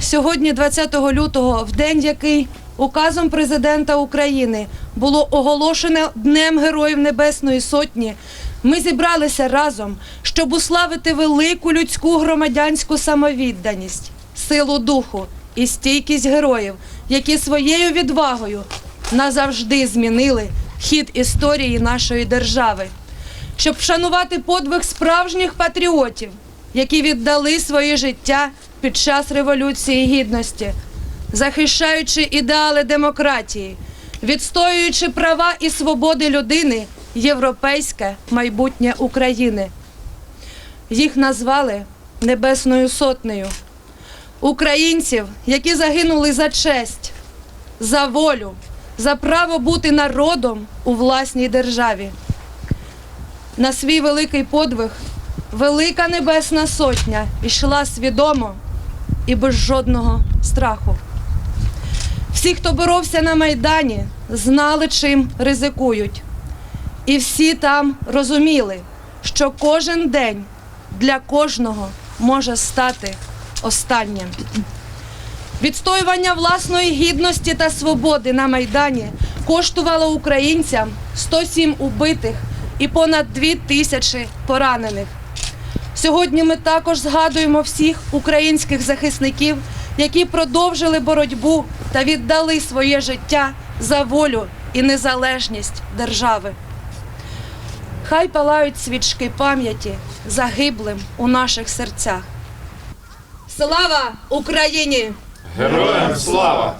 Сьогодні, 20 лютого, в день, який указом президента України було оголошено Днем Героїв Небесної Сотні, ми зібралися разом, щоб уславити велику людську громадянську самовідданість, силу духу і стійкість героїв, які своєю відвагою назавжди змінили хід історії нашої держави, щоб вшанувати подвиг справжніх патріотів, які віддали своє життя під час Революції Гідності, захищаючи ідеали демократії, відстоюючи права і свободи людини, європейське майбутнє України. Їх назвали Небесною Сотнею. Українців, які загинули за честь, за волю, за право бути народом у власній державі. На свій великий подвиг велика Небесна Сотня йшла свідомо і без жодного страху. Всі, хто боровся на Майдані, знали, чим ризикують. І всі там розуміли, що кожен день для кожного може стати останнім. Відстоювання власної гідності та свободи на Майдані коштувало українцям 107 убитих і понад 2 тисячі поранених. Сьогодні ми також згадуємо всіх українських захисників, які продовжили боротьбу та віддали своє життя за волю і незалежність держави. Хай палають свічки пам'яті загиблим у наших серцях. Слава Україні! Героям слава!